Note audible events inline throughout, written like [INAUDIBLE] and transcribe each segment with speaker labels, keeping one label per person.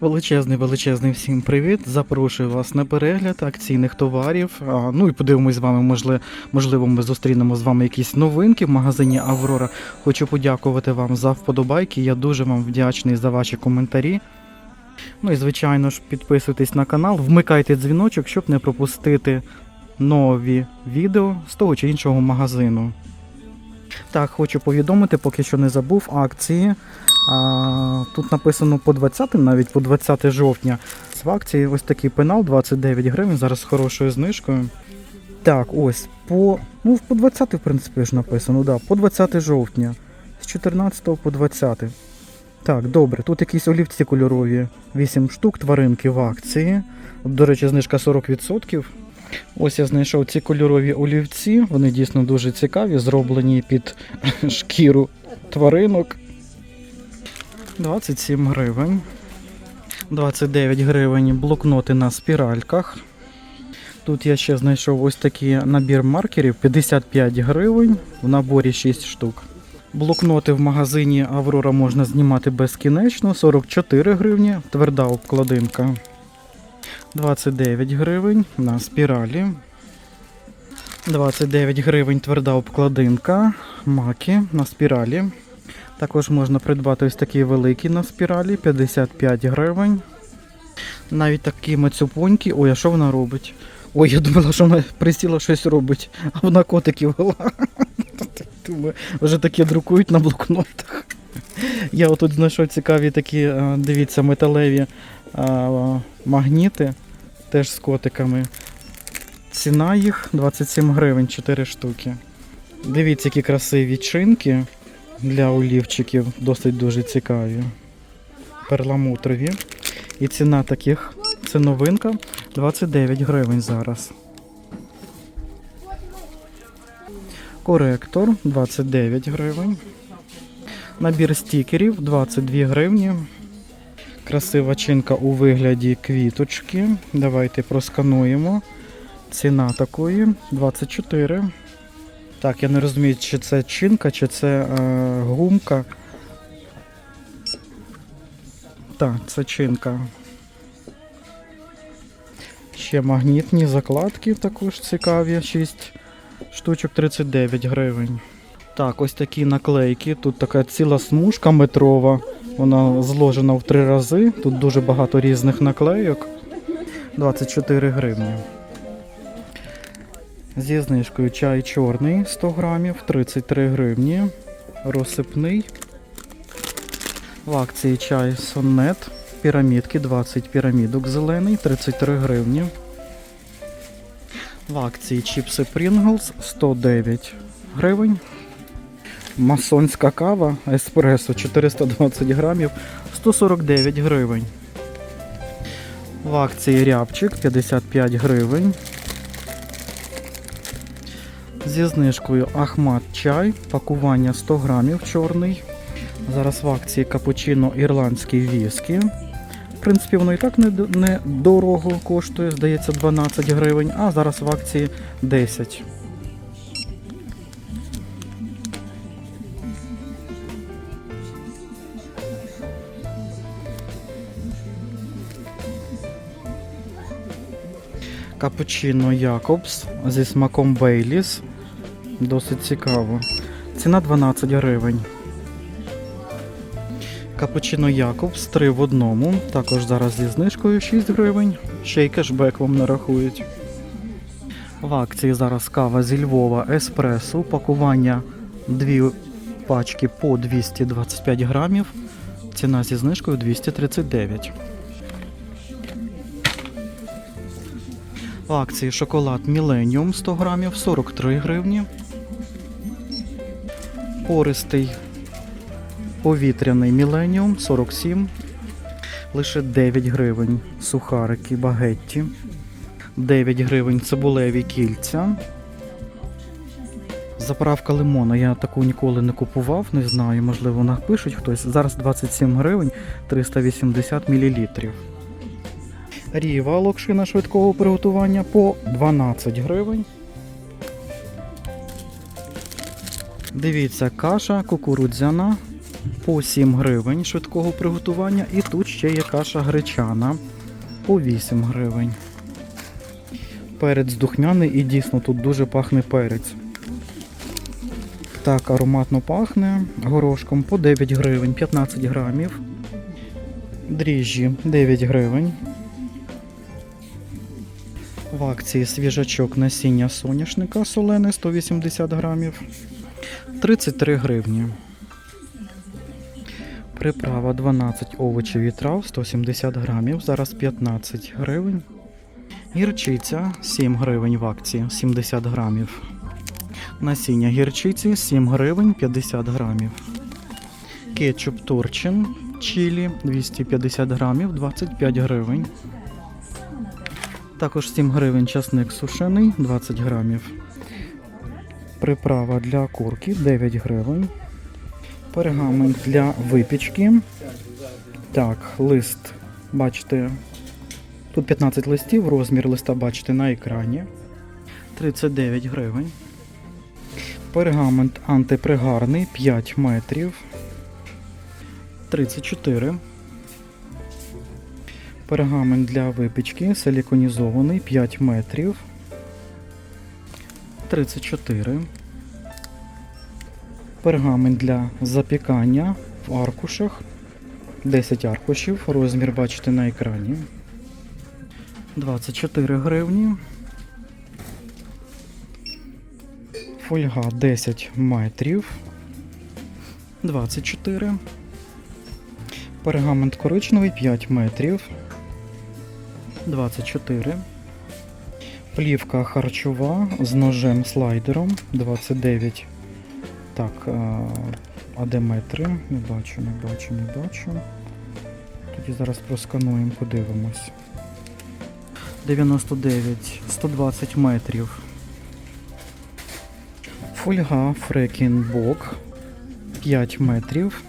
Speaker 1: Величезний, величезний всім привіт. Запрошую вас на перегляд акційних товарів. А, ну і подивимось з вами, можливо, можливо, ми зустрінемо з вами якісь новинки в магазині Аврора. Хочу подякувати вам за вподобайки. Я дуже вам вдячний за ваші коментарі. Ну і звичайно ж, підписуйтесь на канал, вмикайте дзвіночок, щоб не пропустити нові відео з того чи іншого магазину. Так, хочу повідомити, поки що не забув акції. А, тут написано по 20, навіть по 20 жовтня. В акції ось такий пенал 29 гривень, зараз з хорошою знижкою. Так, ось по. Ну, по 20, в принципі, ж написано, да, по 20 жовтня. З 14 по 20. Так, добре, тут якісь олівці кольорові. 8 штук тваринки в акції. До речі, знижка 40%. Ось я знайшов ці кольорові олівці. Вони дійсно дуже цікаві, зроблені під [LAUGHS] шкіру тваринок. 27 гривень. 29 гривень блокноти на спіральках. Тут я ще знайшов ось такий набір маркерів 55 гривень, в наборі 6 штук. Блокноти в магазині Аврора можна знімати безкінечно, 44 гривні, тверда обкладинка. 29 гривень на спіралі. 29 гривень тверда обкладинка, маки на спіралі. Також можна придбати ось такі великі на спіралі, 55 гривень. Навіть такі мацюпонькі. Ой, а що вона робить? Ой, я думала, що вона присіла щось робить, а вона котиків вела. [LAUGHS] Вже такі друкують на блокнотах. Я отут знайшов цікаві такі, е, дивіться, металеві е, магніти, теж з котиками. Ціна їх 27 гривень 4 штуки. Дивіться, які красиві чинки для олівчиків, досить дуже цікаві. Перламутрові. І ціна таких, це новинка, 29 гривень зараз. Коректор 29 гривень. Набір стікерів 22 гривні. Красива чинка у вигляді квіточки. Давайте проскануємо. Ціна такої 24. Так, я не розумію, чи це чинка, чи це е, гумка. Так, це чинка. Ще магнітні закладки також цікаві. 6 штучок 39 гривень. Так, ось такі наклейки. Тут така ціла смужка метрова. Вона зложена в три рази. Тут дуже багато різних наклейок. 24 гривні. Зі знижкою чай чорний 100 грамів, 33 гривні. Розсипний. В акції чай сонет. Пірамідки 20 пірамідок зелений, 33 гривні. В акції чіпси Pringles 109 гривень. Масонська кава еспресо 420 грамів 149 гривень. В акції рябчик 55 гривень. Зі знижкою Ахмат чай, пакування 100 грамів чорний. Зараз в акції капучино ірландський віскі. В принципі, воно і так не, не коштує, здається, 12 гривень, а зараз в акції 10. Капучино Якобс зі смаком Бейліс. Досить цікаво. Ціна 12 гривень. Капучино Якобс 3 в одному. Також зараз зі знижкою 6 гривень. Ще й кешбек вам нарахують. В акції зараз кава зі Львова Еспресо. Пакування 2 пачки по 225 грамів. Ціна зі знижкою 239. В акції шоколад Millennium 100 грамів 43 гривні. Пористий повітряний Millennium 47. Лише 9 гривень сухарики багетті. 9 гривень цибулеві кільця. Заправка лимона. Я таку ніколи не купував, не знаю, можливо, напишуть хтось. Зараз 27 гривень 380 мл. Ріва локшина швидкого приготування по 12 гривень. Дивіться, каша кукурудзяна по 7 гривень швидкого приготування. І тут ще є каша гречана по 8 гривень. Перець духмяний і дійсно тут дуже пахне перець. Так, ароматно пахне горошком по 9 гривень, 15 грамів. Дріжджі 9 гривень. В акції свіжачок насіння соняшника солене 180 грамів. 33 гривні. Приправа 12 овочів і трав 170 грамів. Зараз 15 гривень. Гірчиця 7 гривень в акції 70 грамів. Насіння гірчиці 7 гривень 50 грамів. Кетчуп Турчин чилі 250 грамів 25 гривень. Також 7 гривень часник сушений 20 грамів. Приправа для курки 9 гривень. Пергамент для випічки. Так, лист, бачите, тут 15 листів, розмір листа бачите на екрані. 39 гривень. Пергамент антипригарний 5 метрів. 34. Пергамент для випічки силіконізований 5 метрів. 34. Пергамент для запікання в аркушах. 10 аркушів. Розмір бачите на екрані. 24 гривні. Фольга 10 метрів. 24. Пергамент коричневий 5 метрів. 24. Плівка харчова з ножем слайдером 29. Так, а, а де метри? Не бачу, не бачу, не бачу. Тоді зараз проскануємо, подивимось. 99, 120 метрів. Фольга Фрекінбок 5 метрів.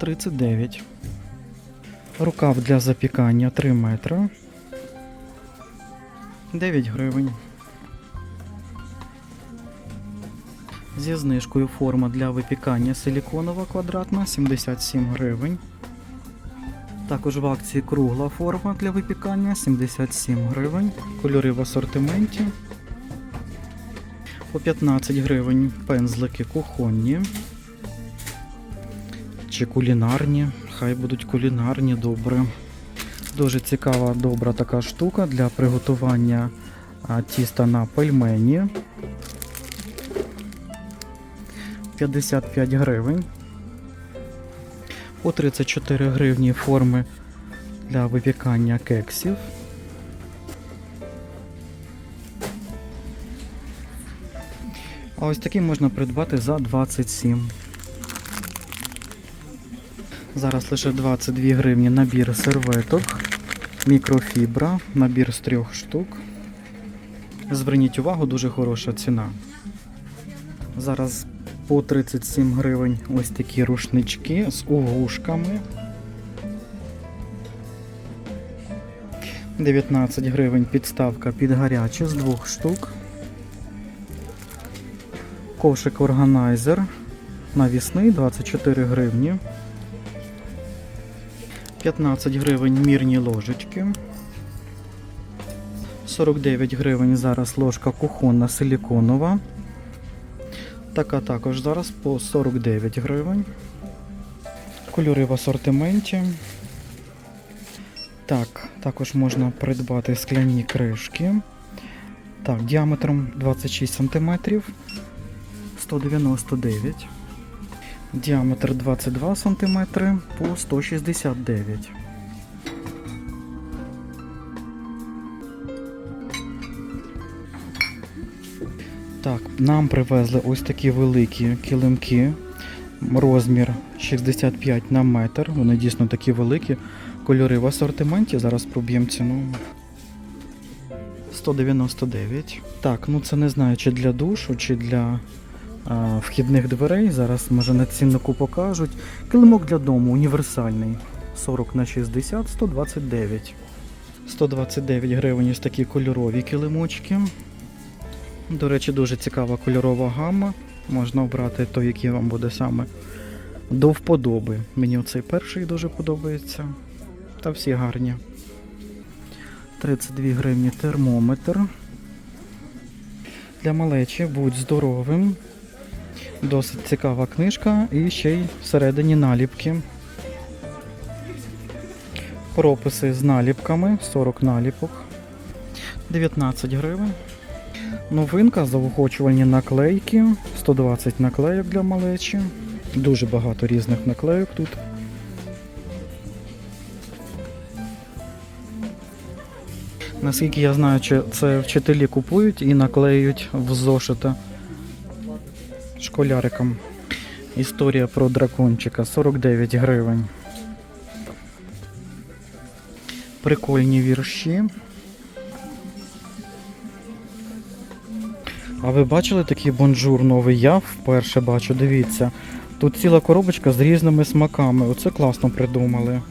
Speaker 1: 39. Рукав для запікання 3 метри. 9 гривень. Зі знижкою форма для випікання силіконова квадратна 77 гривень. Також в акції кругла форма для випікання 77 гривень. Кольори в асортименті. По 15 гривень пензлики кухонні. Чи кулінарні. Хай будуть кулінарні, добре. Дуже цікава, добра така штука для приготування тіста на пельмені. 55 гривень. По 34 гривні форми для випікання кексів. А ось такі можна придбати за 27. Зараз лише 22 гривні набір серветок, мікрофібра, набір з трьох штук. Зверніть увагу, дуже хороша ціна. Зараз по 37 гривень ось такі рушнички з угушками. 19 гривень підставка під гаряче з двох штук. Кошик органайзер навісний 24 гривні. 15 гривень мірні ложечки. 49 гривень зараз ложка кухонна силіконова. Така також зараз по 49 гривень. Кольори в асортименті. Так, також можна придбати скляні кришки. Так, діаметром 26 см. 199. Діаметр 22 см по 169. Так, нам привезли ось такі великі килимки. Розмір 65 на метр. Вони дійсно такі великі. Кольори в асортименті. Зараз проб'ємо ціну. 199. Так, ну це не знаю, чи для душу, чи для вхідних дверей. Зараз може на ціннику покажуть. Килимок для дому універсальний. 40 на 60, 129. 129 гривень ось такі кольорові килимочки. До речі, дуже цікава кольорова гама. Можна обрати той, який вам буде саме до вподоби. Мені оцей перший дуже подобається. Та всі гарні. 32 гривні термометр. Для малечі будь здоровим. Досить цікава книжка і ще й всередині наліпки. Прописи з наліпками, 40 наліпок. 19 гривень. Новинка, заохочувальні наклейки, 120 наклейок для малечі. Дуже багато різних наклейок тут. Наскільки я знаю, це вчителі купують і наклеюють в зошита школярикам. Історія про дракончика 49 гривень. Прикольні вірші. А ви бачили такий бонжур новий? Я вперше бачу, дивіться. Тут ціла коробочка з різними смаками. Оце класно придумали.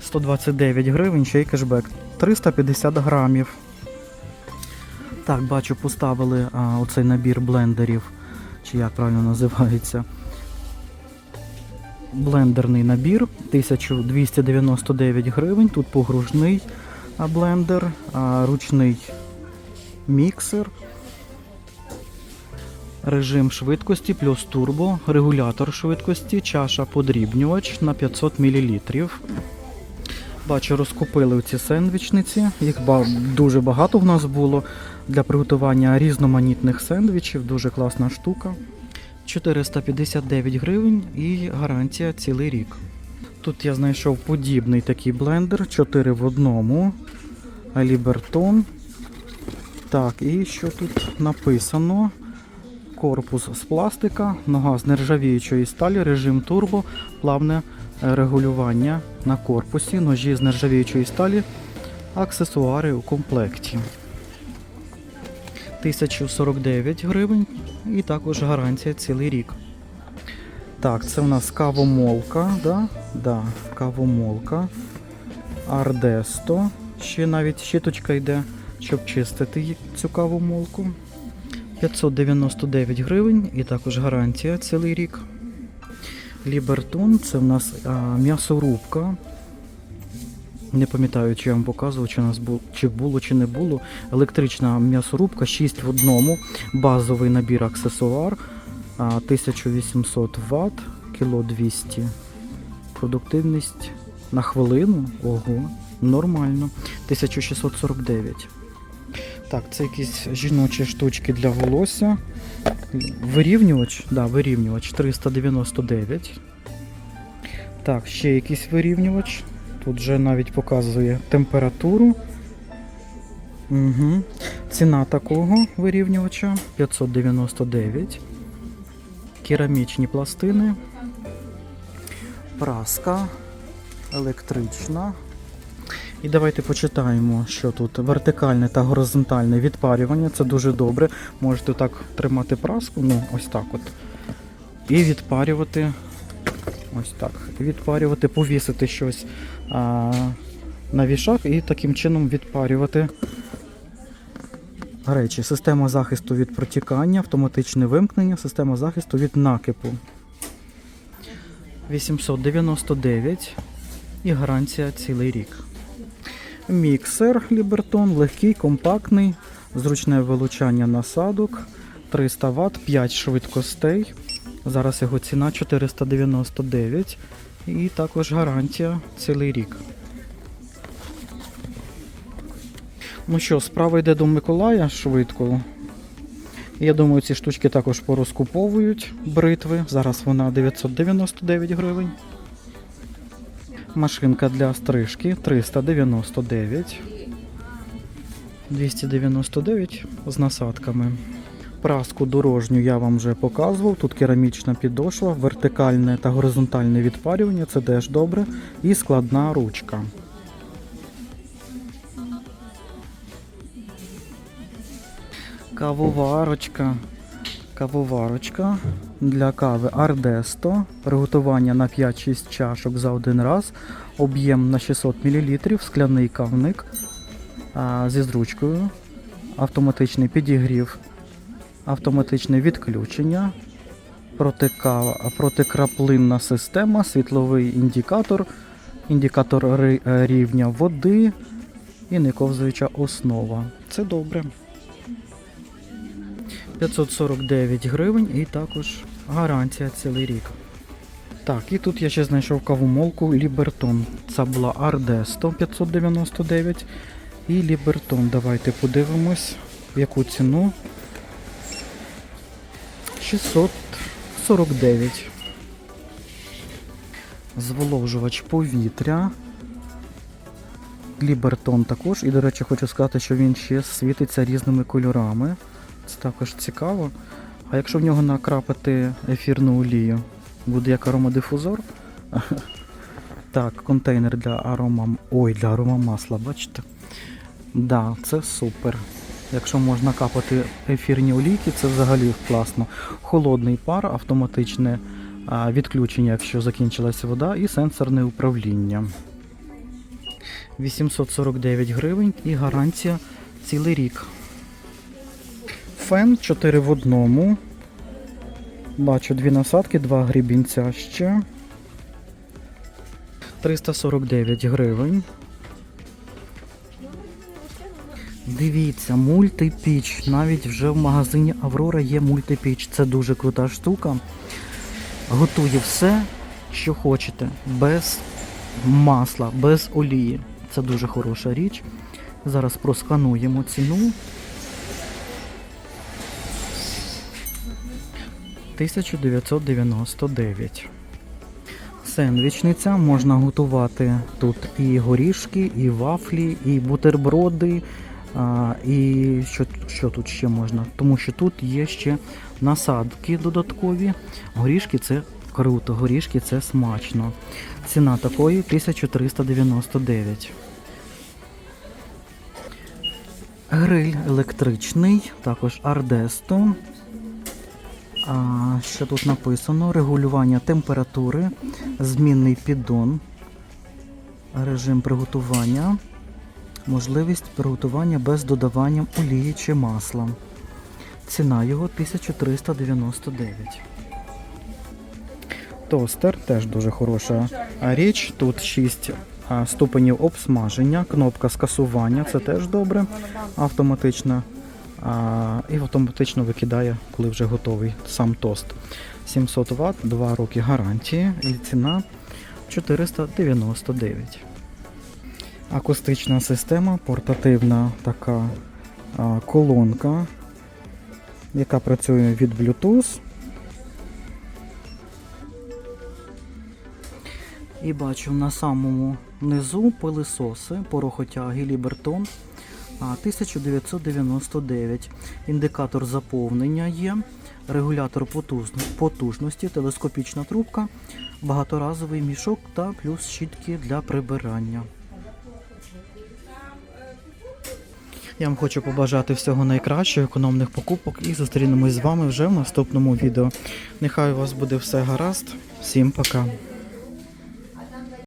Speaker 1: 129 гривень, ще й кешбек. 350 грамів. Так, бачу, поставили а, оцей набір блендерів. Чи як правильно називається? Блендерний набір 1299 гривень. Тут погружний блендер, ручний міксер. Режим швидкості плюс турбо, регулятор швидкості, чаша подрібнювач на 500 мл. Бачу, розкупили ці сендвічниці. Їх дуже багато в нас було для приготування різноманітних сендвічів. Дуже класна штука. 459 гривень і гарантія цілий рік. Тут я знайшов подібний такий блендер 4 в одному. Лібертон. Так, і що тут написано? Корпус з пластика, нога з нержавіючої сталі, режим турбо, плавне е, регулювання на корпусі, ножі з нержавіючої сталі, аксесуари у комплекті. 1049 гривень і також гарантія цілий рік. Так, це у нас кавомолка, да? Да, кавомолка. Ардесто. Ще навіть щіточка йде, щоб чистити цю кавомолку. 599 гривень і також гарантія цілий рік. Лібертон це в нас а, м'ясорубка. Не пам'ятаю, чи я вам показував, чи, нас бу, чи було, чи не було. Електрична м'ясорубка 6 в одному, базовий набір аксесуар, 1800 Вт, кіло 200. Продуктивність на хвилину. Ого, нормально. 1649. Так, це якісь жіночі штучки для волосся. Вирівнювач, да, вирівнювач 399. Так, ще якийсь вирівнювач. Тут вже навіть показує температуру. Угу. Ціна такого вирівнювача 599. Керамічні пластини. Праска електрична. І давайте почитаємо, що тут вертикальне та горизонтальне відпарювання. Це дуже добре. Можете так тримати праску, ну ось так от. І відпарювати. Ось так. Відпарювати, повісити щось а, на вішак і таким чином відпарювати речі. Система захисту від протікання, автоматичне вимкнення, система захисту від накипу. 899 і гарантія цілий рік. Міксер Лібертон, легкий, компактний, зручне вилучання насадок, 300 Вт, 5 швидкостей. Зараз його ціна 499 і також гарантія цілий рік. Ну що, справа йде до Миколая швидко. Я думаю, ці штучки також порозкуповують бритви. Зараз вона 999 гривень. Машинка для стрижки 399. 299 з насадками. Праску дорожню я вам вже показував. Тут керамічна підошва, вертикальне та горизонтальне відпарювання, це теж добре. І складна ручка. Кавоварочка. Кавоварочка для кави Ардесто. Приготування на 5-6 чашок за один раз. Об'єм на 600 мл, скляний кавник зі зручкою. Автоматичний підігрів автоматичне відключення, протикраплинна система, світловий індикатор, індикатор е, рівня води і нековзуюча основа. Це добре. 549 гривень і також гарантія цілий рік. Так, і тут я ще знайшов кавомолку Лібертон. Це була RD 599 і Лібертон. Давайте подивимось, яку ціну. 649. Зволожувач повітря. Лібертон також. І, до речі, хочу сказати, що він ще світиться різними кольорами. Це також цікаво. А якщо в нього накрапати ефірну олію, буде як аромадифузор. [LAUGHS] Так, контейнер для арома. Ой, для аромамасла, бачите? Да, це супер. Якщо можна капати ефірні олійки, це взагалі класно. Холодний пар, автоматичне відключення, якщо закінчилася вода, і сенсорне управління. 849 гривень і гарантія цілий рік. Фен 4 в одному. Бачу дві насадки, два грібінця ще. 349 гривень. Дивіться, мультипіч. Навіть вже в магазині Аврора є мультипіч. Це дуже крута штука. Готує все, що хочете, без масла, без олії. Це дуже хороша річ. Зараз проскануємо ціну. 1999. Сендвічниця можна готувати тут і горішки, і вафлі, і бутерброди, а, і що, що тут ще можна? Тому що тут є ще насадки додаткові. Горішки це круто, горішки це смачно. Ціна такої 1399. Гриль електричний, також Ардесто. Що тут написано? Регулювання температури, змінний піддон, режим приготування, можливість приготування без додавання олії чи масла. Ціна його 1399. Тостер теж дуже хороша річ. Тут 6 ступенів обсмаження, кнопка скасування, це теж добре. Автоматично а, і автоматично викидає, коли вже готовий сам тост. 700 Вт, 2 роки гарантії і ціна 499. Акустична система, портативна така колонка, яка працює від Bluetooth. І бачу на самому низу пилисоси, порохотяги Лібертон. А, 1999. Індикатор заповнення є, регулятор потужно- потужності, телескопічна трубка, багаторазовий мішок та плюс щітки для прибирання. Я вам хочу побажати всього найкращого, економних покупок і зустрінемось з вами вже в наступному відео. Нехай у вас буде все гаразд. Всім пока!